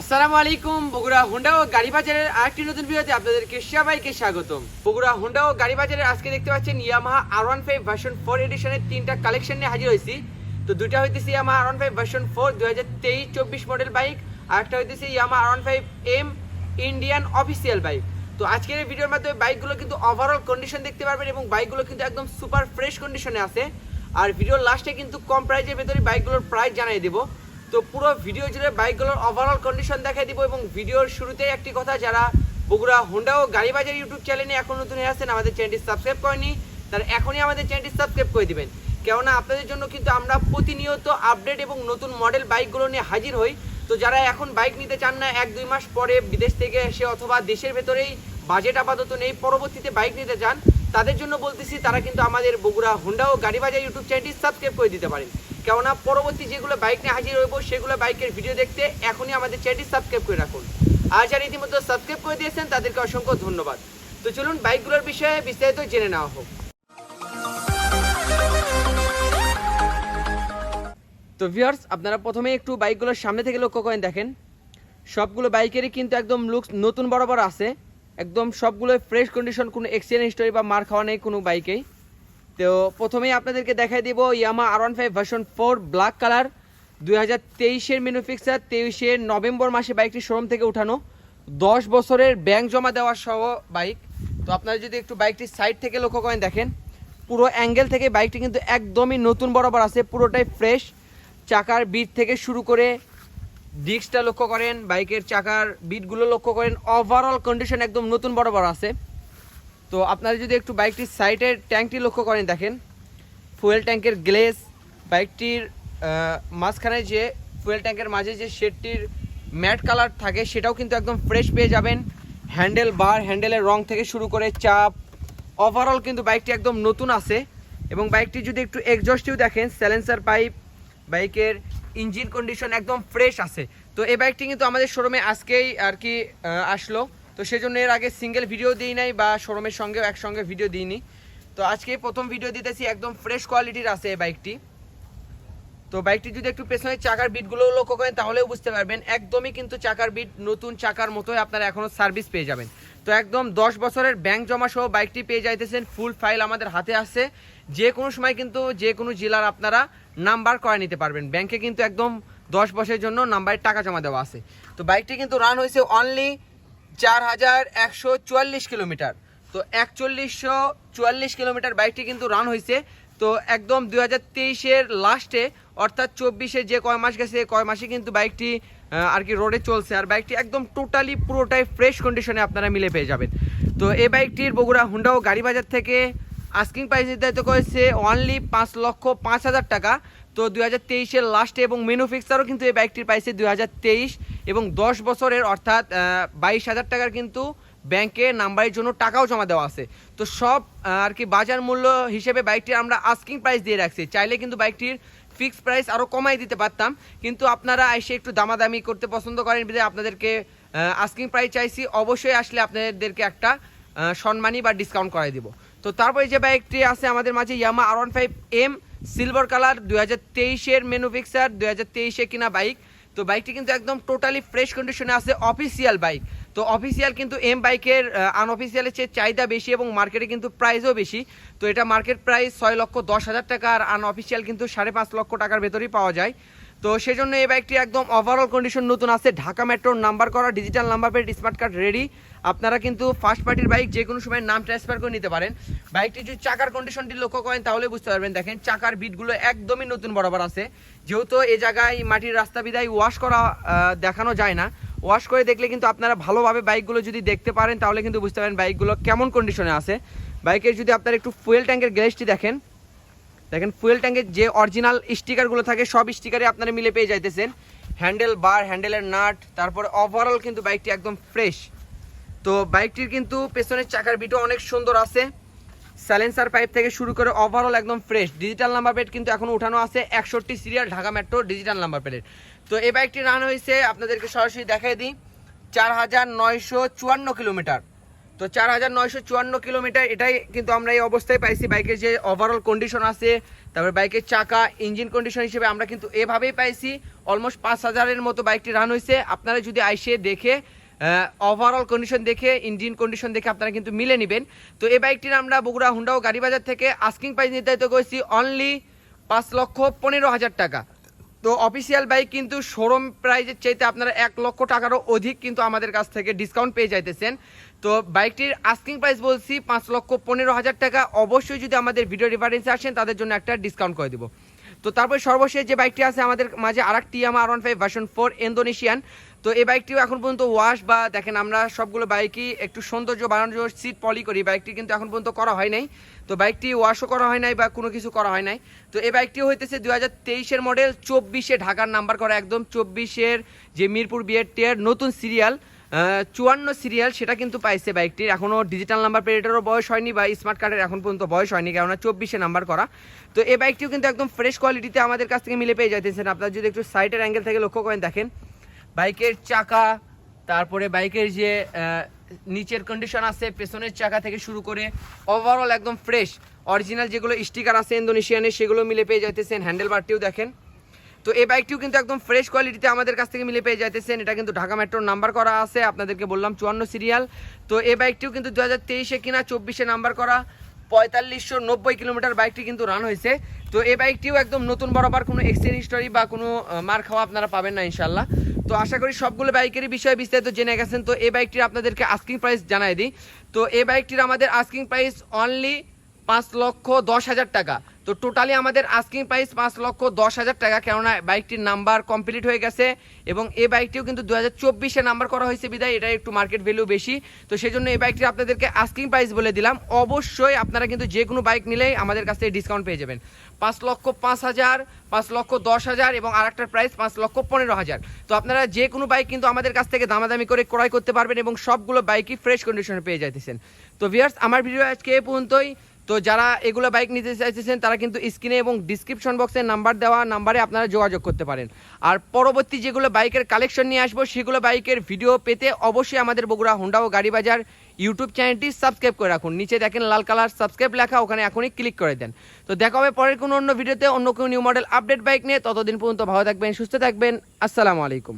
আসসালামু আলাইকুম, বগুড়া হোন্ডা ও গাড়ি বাজারের আরেকটি নতুন ভিডিওতে আপনাদেরকে সবাইকে স্বাগতম। বগুড়া হোন্ডা ও গাড়ি বাজারের আজকে দেখতে পাচ্ছেন Yamaha R one five version four এডিশনের তিনটা কালেকশন নিয়ে হাজির হয়েছি। তো দুইটা হইতেছে Yamaha R one five version four দু হাজার তেইশ চব্বিশ মডেল বাইক আর একটা হইতেছে Yamaha R one five M Indian official bike তো আজকের এই ভিডিওর মাধ্যমে বাইকগুলো কিন্তু ওভারঅল কন্ডিশন দেখতে পারবেন এবং বাইকগুলো কিন্তু একদম সুপার ফ্রেশ কন্ডিশনে আছে। আর ভিডিওর লাস্টে কিন্তু কম প্রাইজের ভেতরে বাইকগুলোর প্রাইস জানিয়ে দেবো। তো পুরো ভিডিও জুড়ে বাইকগুলোর ওভারঅল কন্ডিশন দেখাই দিব এবং ভিডিওর শুরুতেই একটি কথা, যারা বগুড়া হোন্ডা ও গাড়ি বাজার ইউটিউব চ্যানেলে এখন নতুন হয়ে আসছেন, আমাদের চ্যানেলটি সাবস্ক্রাইব করেনি তার এখনই আমাদের চ্যানেলটি সাবস্ক্রাইব করে দিবেন। কেননা আপনাদের জন্য কিন্তু আমরা প্রতিনিয়ত আপডেট এবং নতুন মডেল বাইকগুলো নিয়ে হাজির হই। তো যারা এখন বাইক নিতে চান না, এক দুই মাস পরে বিদেশ থেকে এসে অথবা দেশের ভেতরেই বাজেট আপাতত নেই, পরবর্তীতে বাইক নিতে চান, তাদের জন্য বলতেছি, তারা কিন্তু আমাদের বগুড়া হোন্ডা ও গাড়ি বাজার ইউটিউব চ্যানেলটি সাবস্ক্রাইব করে দিতে পারেন। কেননা পরবর্তী যেগুলো বাইক নিয়ে হাজির হইব, সেগুলো বাইকের ভিডিও দেখতে এখনই আমাদের চ্যানেলটি সাবস্ক্রাইব করে রাখুন। আর যারা ইতিমধ্যে সাবস্ক্রাইব করে দিয়েছেন, তাদেরকে অসংখ্য ধন্যবাদ। তো চলুন বাইকগুলোর বিষয়ে বিস্তারিত জেনে নেওয়া হোক। তো ভিউয়ার্স আপনারা প্রথমে একটু বাইকগুলোর সামনে থেকে লক্ষ্য করেন, দেখেন। সবগুলো বাইকেরই কিন্তু একদম লুকস নতুন বরাবর আছে। একদম সবগুলো ফ্রেশ কন্ডিশন কোনো এক্সিডেন্ট হিস্টোরি বা মার খাওয়া নেই কোনো বাইকেই তো প্রথমেই আপনাদেরকে দেখাই দিব Yamaha R one five version four black colour দুই হাজার তেইশের ম্যানুফ্যাকচার তেইশের নভেম্বর মাসে বাইকটি শোরুম থেকে উঠানো। দশ বছরের ব্যাংক জমা দেওয়ার সহ বাইক তো আপনারা যদি একটু বাইকটির সাইড থেকে লক্ষ্য করেন, দেখেন, পুরো অ্যাঙ্গেল থেকে বাইকটি কিন্তু একদমই নতুন বরাবর আছে, পুরোটাই ফ্রেশ চাকার বিট থেকে শুরু করে ডিস্কটা লক্ষ্য করেন বাইকের চাকার বিটগুলো লক্ষ্য করেন ওভারঅল কন্ডিশন একদম নতুন বরাবর আছে। তো আপনারা যদি একটু বাইকটির সাইডের ট্যাঙ্কটি লক্ষ্য করেন, দেখেন, ফুয়েল ট্যাঙ্কের গ্লেস বাইকটির মাঝখানে যে ফুয়েল ট্যাঙ্কের মাঝে যে শেডটির ম্যাট কালার থাকে, সেটাও কিন্তু একদম ফ্রেশ পেয়ে যাবেন। হ্যান্ডেল বার, হ্যান্ডেলের রং থেকে শুরু করে চাপ ওভারঅল কিন্তু বাইকটি একদম নতুন আছে। এবং বাইকটি যদি একটু এক্সজস্টিভ দেখেন স্যালেন্সার পাইপ বাইকের ইঞ্জিন কন্ডিশন একদম ফ্রেশ আছে। তো এই বাইকটি কিন্তু আমাদের শোরুমে আজকেই আর কি আসলো। তো সেজন্য এর আগে সিঙ্গেল ভিডিও দিই নাই বা শোরুমের সঙ্গেও একসঙ্গে ভিডিও দিইনি। তো আজকে প্রথম ভিডিও দিতেছি একদম ফ্রেশ কোয়ালিটির আছে এই বাইকটি তো বাইকটি যদি একটু পেছনের চাকার বিটগুলো লক্ষ্য করেন, তাহলেও বুঝতে পারবেন একদমই কিন্তু চাকার বিট নতুন চাকার মতোই আপনারা এখনও সার্ভিস পেয়ে যাবেন। তো একদম দশ বছরের ব্যাংক জমা সহ বাইকটি পেয়ে যাইতেছেন ফুল ফাইল আমাদের হাতে আছে। যে কোনো সময় কিন্তু যে কোনো জেলার আপনারা নাম্বার করে নিতে পারবেন। ব্যাংকে কিন্তু একদম দশ বছরের জন্য নাম্বারের টাকা জমা দেওয়া আছে। তো বাইকটি কিন্তু রান হয়েছে অনলি চার হাজার একশো চুয়াল্লিশ কিলোমিটার। তো একচল্লিশশো চুয়াল্লিশ কিলোমিটার বাইকটি কিন্তু রান হয়েছে তো একদম দুই হাজার তেইশের লাস্টে অর্থাৎ চব্বিশে যে কয় মাস গেছে কয় মাসে কিন্তু বাইকটি আর কি রোডে চলছে। আর বাইকটি একদম টোটালি পুরোটাই ফ্রেশ কন্ডিশনে আপনারা মিলে পেয়ে যাবেন। তো এই বাইকটির বগুড়া হুন্ডা ও গাড়ি বাজার থেকে আস্কিং প্রাইস নির্ধারিত করেছে অনলি পাঁচ লক্ষ পাঁচ হাজার টাকা। তো দুই হাজার তেইশের লাস্টে এবং ম্যানুফ্যাকচারও কিন্তু এই বাইকটির পাইছে দুই হাজার তেইশ এবং দশ বছরের অর্থাৎ বাইশ হাজার টাকার কিন্তু ব্যাংকে নাম্বারের জন্য টাকাও জমা দেওয়া আছে। তো সব আর কি বাজার মূল্য হিসেবে বাইকটির আমরা আস্কিং প্রাইস দিয়ে রাখছি। চাইলে কিন্তু বাইকটির ফিক্স প্রাইস আরও কমাই দিতে পারতাম। কিন্তু আপনারা এসে একটু দামাদামি করতে পছন্দ করেন বিধায় আপনাদেরকে আস্কিং প্রাইস চাইছি। অবশ্যই আসলে আপনাদেরকে একটা সম্মানী বা ডিসকাউন্ট করাই দিব। তো তারপরে যে বাইকটি আছে আমাদের মাঝে Yamaha R one five M silver colour দুই হাজার তেইশের ম্যানুফ্যাকচার দুই হাজার তেইশে কিনা বাইক তো বাইকটি কিন্তু একদম টোটালি ফ্রেশ কন্ডিশনে আছে অফিসিয়াল বাইক তো অফিসিয়াল কিন্তু এম বাইকের আনঅফিসিয়ালের চেয়ে চাহিদা বেশি এবং মার্কেটে কিন্তু প্রাইসও বেশি। তো এটা মার্কেট প্রাইস ছয় লক্ষ দশ হাজার টাকা আর আনঅফিসিয়াল কিন্তু সাড়ে পাঁচ লক্ষ টাকার ভেতরেই পাওয়া যায়। তো সেই জন্য এই বাইকটি একদম ওভারঅল কন্ডিশন নতুন আছে। ঢাকা মেট্রোর নাম্বার করা digital number plate smart card ready আপনারা কিন্তু ফার্স্ট পার্টির বাইক যে কোনো সময় নাম ট্রান্সফার করে নিতে পারেন। বাইকটি যদি চাকার কন্ডিশনটি লক্ষ্য করেন, তাহলে বুঝতে পারবেন। দেখেন, চাকার বিটগুলো একদমই নতুন বরাবর আছে। যেহেতু এ জায়গায় মাটির রাস্তা বিদায় ওয়াশ করা দেখানো যায় না। ওয়াশ করে দেখলে কিন্তু আপনারা ভালোভাবে বাইকগুলো যদি দেখতে পারেন, তাহলে কিন্তু বুঝতে পারেন বাইকগুলো কেমন কন্ডিশনে আছে। বাইকের যদি আপনারা একটু ফুয়েল ট্যাঙ্কের গ্যারেজটি দেখেন দেখেন ফুয়েল ট্যাঙ্কের যে অরিজিনাল স্টিকারগুলো থাকে, সব স্টিকারে আপনারা মিলে পেয়ে যাইতেছেন। হ্যান্ডেল বার হ্যান্ডেলের নাট, তারপরে ওভারঅল কিন্তু বাইকটি একদম ফ্রেশ তো বাইকটির কিন্তু পেছনের চাকার বিটও অনেক সুন্দর আছে। স্যালেন্সার পাইপ থেকে শুরু করে ওভারঅল একদম ফ্রেশ ডিজিটাল নাম্বার প্লেট কিন্তু এখন উঠানো আছে। একষট্টি serial Dhaka metro digital number plate তো এই বাইকটি রান হয়েছে, আপনাদেরকে সরাসরি দেখাই দিই। চার হাজার নয়শো চুয়ান্ন কিলোমিটার তো চার হাজার নয়শো চুয়ান্ন কিলোমিটার, এটাই কিন্তু আমরা এই অবস্থায় পাইছি। বাইকের যে ওভারঅল কন্ডিশন আছে, তারপরে বাইকের চাকা ইঞ্জিন কন্ডিশন হিসেবে আমরা কিন্তু এভাবেই পাইছি। অলমোস্ট পাঁচ হাজারের মতো বাইকটি রান হয়েছে আপনারা যদি আইসে দেখে ওভারঅল কন্ডিশন দেখে ইঞ্জিন কন্ডিশন দেখে আপনারা কিন্তু মিলে নেবেন। তো এই বাইকটির আমরা বগুড়া হুন্ডাও ও গাড়ি বাজার থেকে আস্কিং প্রাইস নির্ধারিত করেছি অনলি পাঁচ লক্ষ পনেরো হাজার টাকা। তো অফিসিয়াল বাইক কিন্তু শোরুম প্রাইজের চাইতে আপনারা এক লক্ষ টাকারও অধিক কিন্তু আমাদের কাছ থেকে ডিসকাউন্ট পেয়ে যাইতেছেন। তো বাইকটির আস্কিং প্রাইস বলছি পাঁচ লক্ষ পনেরো হাজার টাকা। অবশ্যই যদি আমাদের ভিডিও রেফারেন্সে আসেন তাদের জন্য একটা ডিসকাউন্ট করে দেবো। তো তারপর সর্বশেষ যে বাইকটি আছে, আমাদের মাঝে আর একটি আমার one five version four Indonesian তো এই বাইকটিও এখন পর্যন্ত ওয়াশ বা দেখেন আমরা সবগুলো বাইকই একটু সৌন্দর্য বানানোর জন্য সিট পলি করি। বাইকটি কিন্তু এখন পর্যন্ত করা হয় নাই। তো বাইকটি ওয়াশও করা হয় নাই বা কোনো কিছু করা হয় নাই। তো এই বাইকটি হইতেছে দু হাজার তেইশের মডেল চব্বিশে ঢাকার নাম্বার করা একদম। চব্বিশের যে মিরপুর বিয়ের টের নতুন সিরিয়াল চুয়ান্ন সিরিয়াল সেটা কিন্তু পাইছে বাইকটির এখনও ডিজিটাল নাম্বার প্লেটেরও বয়স হয়নি বা স্মার্ট কার্ডের এখন পর্যন্ত বয়স হয়নি, কেননা চব্বিশে নাম্বার করা। তো এই বাইকটিও কিন্তু একদম ফ্রেশ কোয়ালিটিতে আমাদের কাছ থেকে মিলে পেয়ে যাইতেছেন। আপনারা যদি একটু সাইডের অ্যাঙ্গেল থেকে লক্ষ্য করেন, দেখেন। বাইকের চাকা, তারপরে বাইকের যে নিচের কন্ডিশন আছে, পেছনের চাকা থেকে শুরু করে ওভারঅল একদম ফ্রেশ অরিজিনাল যেগুলো স্টিকার আছে ইন্দোনেশিয়ানের, সেগুলো মিলে পেয়ে যাইতেছেন। হ্যান্ডেল বারটিও দেখেন। তো এই বাইকটিও কিন্তু একদম ফ্রেশ কোয়ালিটিতে আমাদের কাছ থেকে মিলে পেয়ে যাইতেছেন। এটা কিন্তু ঢাকা মেট্রোর নাম্বার করা আছে, আপনাদেরকে বললাম চুয়ান্ন সিরিয়াল তো এই বাইকটিও কিন্তু দু হাজার তেইশে কিনা চব্বিশে নাম্বার করা। পঁয়তাল্লিশশো নব্বই কিলোমিটার বাইকটি কিন্তু রান হয়েছে। তো এই বাইকটিও একদম নতুন বরাবর কোনো এক্সচেঞ্জ হিস্টোরি বা কোনো মার খাওয়া আপনারা পাবেন না ইনশাল্লাহ তো আশা করি সবগুলো বাইকেরই বিষয়ে বিস্তারিত জেনে গেছেন। তো এই বাইকটির আপনাদেরকে আস্কিং প্রাইস জানাই দিই। তো এই বাইকটির আমাদের আস্কিং প্রাইস অনলি পাঁচ লক্ষ দশ হাজার টাকা। তো টোটালি আমাদের আস্কিং প্রাইস পাঁচ লক্ষ দশ হাজার টাকা, কেননা বাইকটির নাম্বার কমপ্লিট হয়ে গেছে এবং এই বাইকটিও কিন্তু দু হাজার চব্বিশে নাম্বার করা হয়েছে বিদায় এটা একটু মার্কেট ভ্যালু বেশি। তো সেই জন্য এই বাইকটি আপনাদেরকে আস্কিং প্রাইস বলে দিলাম। অবশ্যই আপনারা কিন্তু যে কোনো বাইক নিলেই আমাদের কাছ থেকে ডিসকাউন্ট পেয়ে যাবেন। পাঁচ লক্ষ পাঁচ হাজার, পাঁচ লক্ষ দশ হাজার এবং আরেকটার প্রাইস পাঁচ লক্ষ পনেরো হাজার। তো আপনারা যে কোনো বাইক কিন্তু আমাদের কাছ থেকে দামাদামি করে ক্রয় করতে পারবেন এবং সবগুলো বাইকই ফ্রেশ কন্ডিশনে পেয়ে যাইতেছেন। তো ভিয়ার্স আমার ভিডিও আজকে এ পর্যন্তই। তো যারা এগুলো বাইক নিতে চাইতেছেন, তারা কিন্তু স্ক্রিনে এবং ডিসক্রিপশন বক্সে নাম্বার দেওয়া নাম্বারে আপনারা যোগাযোগ করতে পারেন। আর পরবর্তী যেগুলো বাইকের কালেকশন নিয়ে আসব, সেগুলো বাইকের ভিডিও পেতে অবশ্যই আমাদের বগুড়া হোন্ডা ও গাড়ি বাজার ইউটিউব চ্যানেলটি সাবস্ক্রাইব করে রাখুন। নিচে দেখেন লাল কালার সাবস্ক্রাইব লেখা, ওখানে এখনই ক্লিক করে দেন। তো দেখা হবে পরের কোনো অন্য ভিডিওতে অন্য কোনো নিউ মডেল আপডেট বাইক নিয়ে। ততদিন পর্যন্ত ভালো থাকবেন, সুস্থ থাকবেন। আসসালামু আলাইকুম।